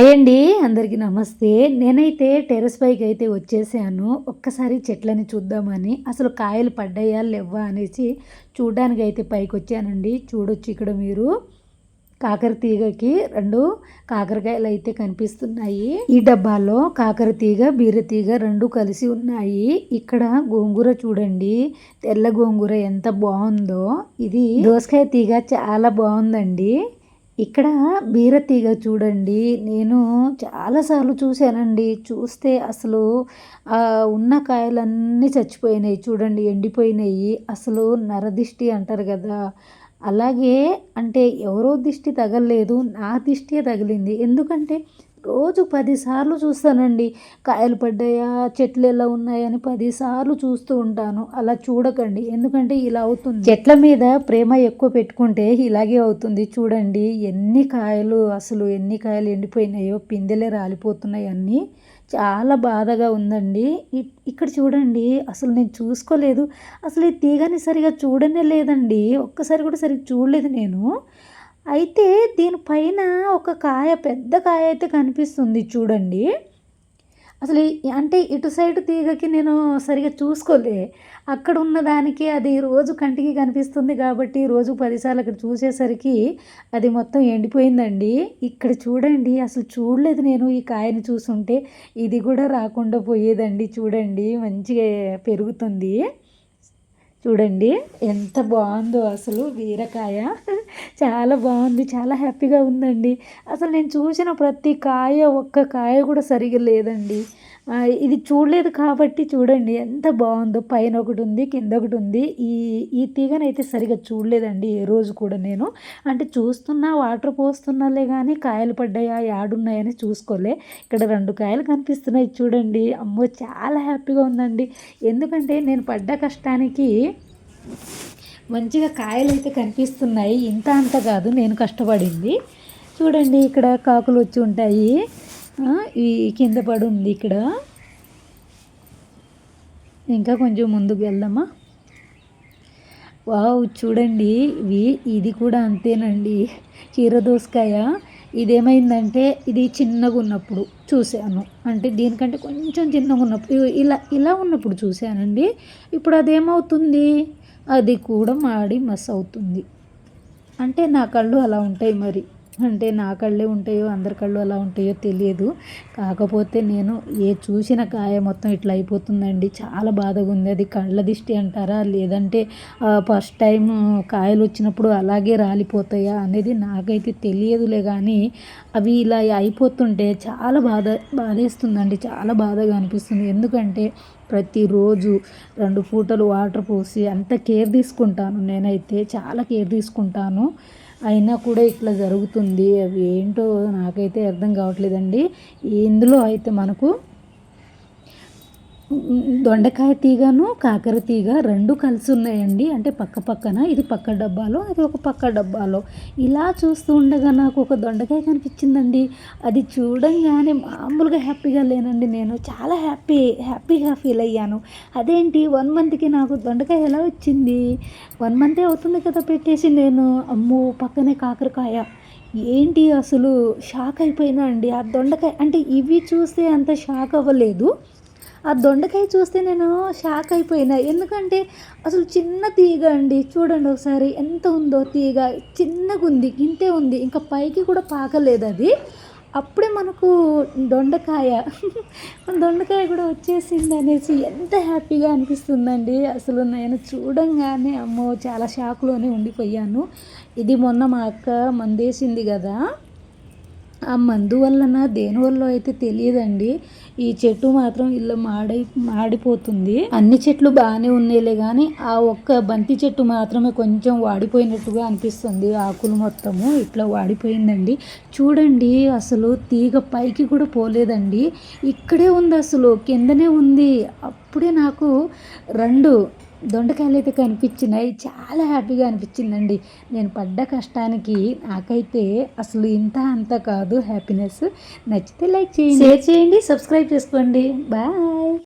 Hi అండి అందరికీ నమస్తే. నేనైతే టెర్రస్ పైకి అయితే వచ్చేసాను. ఒక్కసారి చెట్లని చూద్దామని. అసలు కాయలు పడ్డాయా లేవా అనేసి చూడడానికి అయితే పైకి వచ్చానండి చూడొచ్చు ఇక్కడ మీరు. కాకర తీగకి రెండు కాకరకాయలు అయితే కనిపిస్తున్నాయి. ఈ డబ్బాలో కాకర తీగ బీర తీగ రెండు కలిసి ఉన్నాయి. ఇక్కడ గోంగూర చూడండి. తెల్ల గోంగూర ఎంత బాగుందో. ఇది దోసకాయ తీగ చాలా బాగుందండి. ఇక్కడ బీరతీగ చూడండి. నేను చాలాసార్లు చూశానండి. చూస్తే అసలు ఉన్న కాయలన్నీ చచ్చిపోయినాయి. చూడండి ఎండిపోయినాయి. అసలు నరదిష్టి అంటారు కదా. అలాగే అంటే ఎవరో దిష్టి తగలలేదు. నా దిష్టి తగిలింది. ఎందుకంటే రోజు పదిసార్లు చూస్తానండి. కాయలు పడ్డాయా చెట్లు ఎలా ఉన్నాయని పదిసార్లు చూస్తూ ఉంటాను. అలా చూడకండి. ఎందుకంటే ఇలా అవుతుంది. చెట్ల మీద ప్రేమ ఎక్కువ పెట్టుకుంటే ఇలాగే అవుతుంది. చూడండి ఎన్ని కాయలు అసలు ఎన్ని కాయలు ఎండిపోయినాయో పిందెలే రాలిపోతున్నాయి అన్నీ. చాలా బాధగా ఉందండి. ఇక్కడ చూడండి అసలు నేను చూసుకోలేదు. అసలు ఈ తీగని సరిగా చూడనే లేదండి. ఒక్కసారి కూడా సరిగ్గా చూడలేదు నేను. అయితే దీనిపైన ఒక కాయ పెద్ద కాయ అయితే కనిపిస్తుంది చూడండి. అసలు అంటే ఇటు సైడ్ తీగకి నేను సరిగా చూసుకోలే. అక్కడ ఉన్న దానికి అది రోజు కంటికి కనిపిస్తుంది కాబట్టి రోజు పదిసార్లు అక్కడ చూసేసరికి అది మొత్తం ఎండిపోయిందండి. ఇక్కడ చూడండి అసలు చూడలేదు నేను ఈ కాయని చూసుంటే ఇది కూడా రాకుండా పోయేదండి చూడండి మంచిగా పెరుగుతుంది. చూడండి ఎంత బాగుందో అసలు బీరకాయ చాలా బాగుంది చాలా హ్యాపీగా ఉందండి. అసలు నేను చూసిన ప్రతి కాయ ఒక్క కాయ కూడా సరిగా లేదండి. ఇది చూడలేదు కాబట్టి చూడండి ఎంత బాగుందో. పైన ఒకటి ఉంది కింద ఒకటి ఉంది. ఈ ఈ తీగనైతే సరిగా చూడలేదండి ఏ రోజు కూడా నేను. అంటే చూస్తున్నా వాటర్ పోస్తున్నాలే కానీ కాయలు పడ్డాయా యాడున్నాయని చూసుకోలే. ఇక్కడ రెండు కాయలు కనిపిస్తున్నాయి చూడండి. అమ్మో చాలా హ్యాపీగా ఉందండి. ఎందుకంటే నేను పడ్డ కష్టానికి మంచిగా కాయలు అయితే కనిపిస్తున్నాయి. ఇంత అంత కాదు నేను కష్టపడింది. చూడండి ఇక్కడ కాకులు వచ్చి ఉంటాయి. ఈ కింద పడి ఉంది ఇక్కడ. ఇంకా కొంచెం ముందుకు వెళ్దామా? వావ్ చూడండి. ఇవి ఇది కూడా అంతేనండి. చీర దోసకాయ. ఇదేమైందంటే ఇది చిన్నగా ఉన్నప్పుడు చూశాను. అంటే దీనికంటే కొంచెం చిన్నగా ఉన్నప్పుడు ఇలా ఇలా ఉన్నప్పుడు చూశానండి. ఇప్పుడు అదేమవుతుంది? అది కూడా మాడి మస్ అవుతుంది అంటే నా కళ్ళు అలా ఉంటాయి మరి. అంటే నా కళ్ళే ఉంటాయో అందరి కళ్ళు అలా ఉంటాయో తెలియదు. కాకపోతే నేను ఏ చూసిన కాయ మొత్తం ఇట్లా అయిపోతుందండి. చాలా బాధగా ఉంది. అది కళ్ళ దిష్టి అంటారా? లేదంటే ఫస్ట్ టైం కాయలు వచ్చినప్పుడు అలాగే రాలిపోతాయా అనేది నాకైతే తెలియదులే కానీ అవి ఇలా అయిపోతుంటే చాలా బాధ బాధేస్తుందండి. చాలా బాధగా అనిపిస్తుంది. ఎందుకంటే ప్రతిరోజు రెండు పూటలు వాటర్ పోసి అంత కేర్ తీసుకుంటాను. నేనైతే చాలా కేర్ తీసుకుంటాను. అయినా కూడా ఇట్లా జరుగుతుంది. అవి ఏంటో నాకైతే అర్థం కావట్లేదండి. ఇందులో అయితే మనకు దొండకాయ తీగను కాకర తీగ రెండు కలిసి ఉన్నాయండి అంటే పక్క పక్కన ఇది పక్క డబ్బాలో అది ఒక పక్క డబ్బాలో. ఇలా చూస్తూ ఉండగా నాకు ఒక దొండకాయ కనిపించిందండి. అది చూడంగానే మామూలుగా హ్యాపీగా లేనండి నేను. చాలా హ్యాపీ హ్యాపీగా ఫీల్ అయ్యాను. అదేంటి వన్ మంత్కి నాకు దొండకాయ ఎలా వచ్చింది? వన్ మంతే అవుతుంది కదా పెట్టేసి నేను. అమ్మో పక్కనే కాకరకాయ. ఏంటి అసలు? షాక్ అయిపోయినా అండి. ఆ దొండకాయ అంటే ఇవి చూస్తే అంత షాక్ అవ్వలేదు. ఆ దొండకాయ చూస్తే నేను షాక్ అయిపోయినా. ఎందుకంటే అసలు చిన్న తీగ అండి. చూడండి ఒకసారి ఎంత ఉందో తీగ. చిన్నగా ఉంది ఇంతే ఉంది. ఇంకా పైకి కూడా పాకలేదు అది. అప్పుడే మనకు దొండకాయ. దొండకాయ కూడా వచ్చేసింది అనేసి ఎంత హ్యాపీగా అనిపిస్తుందండి. అసలు నేను చూడంగానే అమ్మో చాలా షాక్లోనే ఉండిపోయాను. ఇది మొన్న మా అక్క మందేసింది కదా. ఆ మందు వలన దేనివల్ల అయితే తెలియదండి. ఈ చెట్టు మాత్రం ఇల్లు మాడై మాడిపోతుంది. అన్ని చెట్లు బాగానే ఉన్నాయిలే కానీ ఆ ఒక్క బంతి చెట్టు మాత్రమే కొంచెం వాడిపోయినట్టుగా అనిపిస్తుంది. ఆకులు మొత్తము ఇట్లా వాడిపోయిందండి. చూడండి అసలు తీగ పైకి కూడా పోలేదండి. ఇక్కడే ఉంది అసలు కిందనే ఉంది. అప్పుడే నాకు రెండు దొండకాయలు అయితే కనిపించినాయి. చాలా హ్యాపీగా అనిపించిందండి. నేను పడ్డ కష్టానికి నాకైతే అసలు ఇంత అంత కాదు హ్యాపీనెస్. నచ్చితే లైక్ చేయండి. షేర్ చేయండి సబ్స్క్రైబ్ చేసుకోండి. బాయ్.